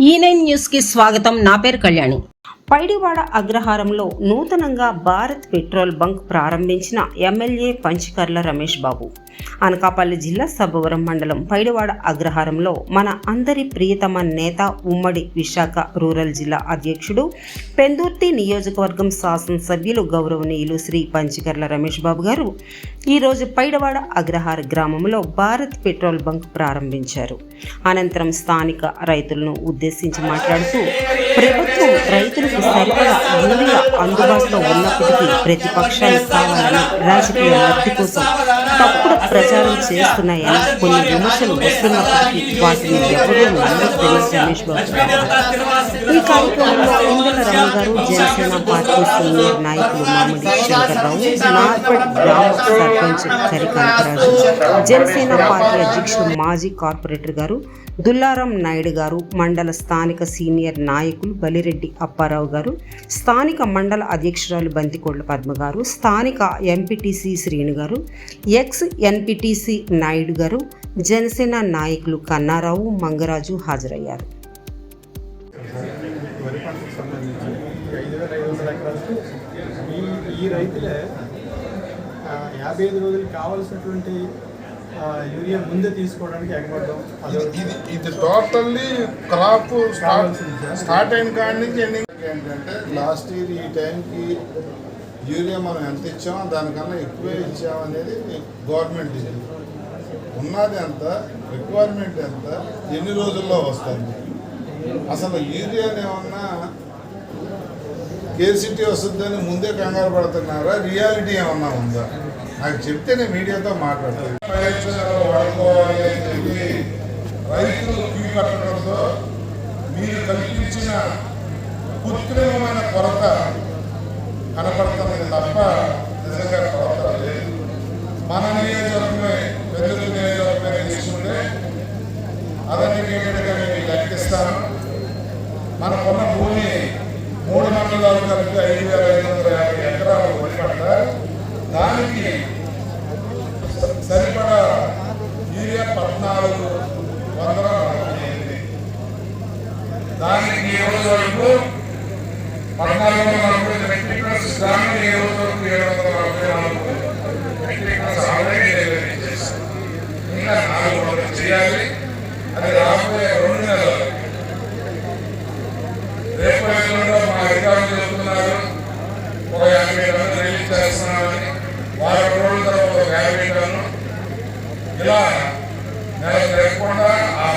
ఈ nine news కి స్వాగతం నా పేరు కళ్యాణి పైడివాడ అగ్రహారంలో నూతనంగా భారత్ పెట్రోల్ బంక్ ప్రారంభించిన ఎమ్మెల్యే పంచకర్ల రమేష్ బాబు. అనకాపల్లి జిల్లా సబ్బవరం మండలం పైడివాడ అగ్రహారంలో మన అందరి ప్రియతమ నేత ఉమ్మడి విశాఖ రూరల్ జిల్లా అధ్యక్షుడు పెందుర్తి నియోజకవర్గం శాసనసభ్యులు గౌరవనీయులు శ్రీ పంచకర్ల రమేష్ బాబు గారు ఈరోజు పైడవాడ అగ్రహార గ్రామంలో భారత్ పెట్రోల్ బంక్ ప్రారంభించారు. అనంతరం స్థానిక రైతులను ఉద్దేశించి మాట్లాడుతూ ప్రభుత్వం రైతులకు సరిపడా యూరియా అందుబాటులో ఉన్నప్పటికీ ప్రతిపక్షాలు కావాలని రాజకీయ లబ్ధి కోసం ప్రచారం చేస్తున్నాయని కొన్ని విమర్శలు వస్తున్నప్పటికీ వాటిని ఎవరూ నమ్మొద్దని రమేష్ బాబు ఈ కార్యక్రమంలో ఇందల రావు గారు జనసేన పార్టీ సీనియర్ నాయకులు మామిడి శంకర్రావు నార్పడ్ గ్రామ సర్పంచ్ కరికాంతరాజు జనసేన పార్టీ అధ్యక్షుడు మాజీ కార్పొరేటర్ గారు దుల్లారం నాయుడు గారు మండల స్థానిక సీనియర్ నాయకులు బలిరెడ్డి అప్పారావు గారు స్థానిక మండల అధ్యక్షురాలు బంతికోళ్ళ పద్మ గారు స్థానిక ఎంపీటీసీ శ్రీను గారు ఎక్స్ ఎన్ ఎన్పిటిసి నాయుడు గారు జనసేన నాయకులు కన్నారావు మంగరాజు హాజరయ్యారు. ఈ రైతులే యాభై ఐదు రోజులు కావాల్సినటువంటి యూరియా ముందే తీసుకోవడానికి ఎగబడ్డం. ఇది టోటల్లీ క్రాప్ స్టార్ట్. స్టార్ట్ అయిన కాడి నుంచి ఎండింగ్. ఏంటంటే లాస్ట్ ఇయర్ ఈ టైంకి యూరియా మనం ఎంత ఇచ్చామో దానికన్నా ఎక్కువే ఇచ్చామనేది గవర్నమెంట్ ఇది. ఉన్నది ఎంత రిక్వైర్మెంట్ ఎంత ఎన్ని రోజుల్లో వస్తుంది? అసలు యూరియాని ఏమన్నా కేసీటీ వస్తుందని ముందే కంగారు పడుతున్నారా? రియాలిటీ ఏమన్నా ఉందా? నాకు చెప్తే నేను మీడియాతో మాట్లాడతాను. రైతులు క్యూ కట్టడంతో మీరు కల్పించిన కృత్రిమమైన కొరత కనపడుతుంది తప్ప నిజంగా కొరత లేదు. మన నియోజకవర్గమే పెద్దలు నియోజకవర్గమే తీసుకుంటే అదన్నిటిగా మీకు లెక్కిస్తాను మనకున్న భూమి మూడు మండలాలు కలిపి ఐదు వేల ఐదు వందల యాభై ఎకరాలు వరి పంట దానికి సరిపడా యూరియా పద్నాలుగు వందల నలభై దానికి ఈ రోజు వరకు పద్నాలుగు వందల నలభై మెట్రిక్ టన్స్ దానికి ఈ రోజు ఏడు వందల నలభై నాలుగు మెట్రిక్ టన్స్ ఆల్రెడీ డెలివరీ చేశారు ఇంకా నాలుగు వందలు చేయాలి అది రాబోయే రెండు నెలలు రేపు ఎల్లుండో మా అధికారులు చెప్తున్నారు ఒక యాభై టన్నులు రిలీజ్ చేస్తున్నామని వారం రోజుల తర్వాత ఒక యాభై టన్ను ఇలా నెల లేకుండా ఆ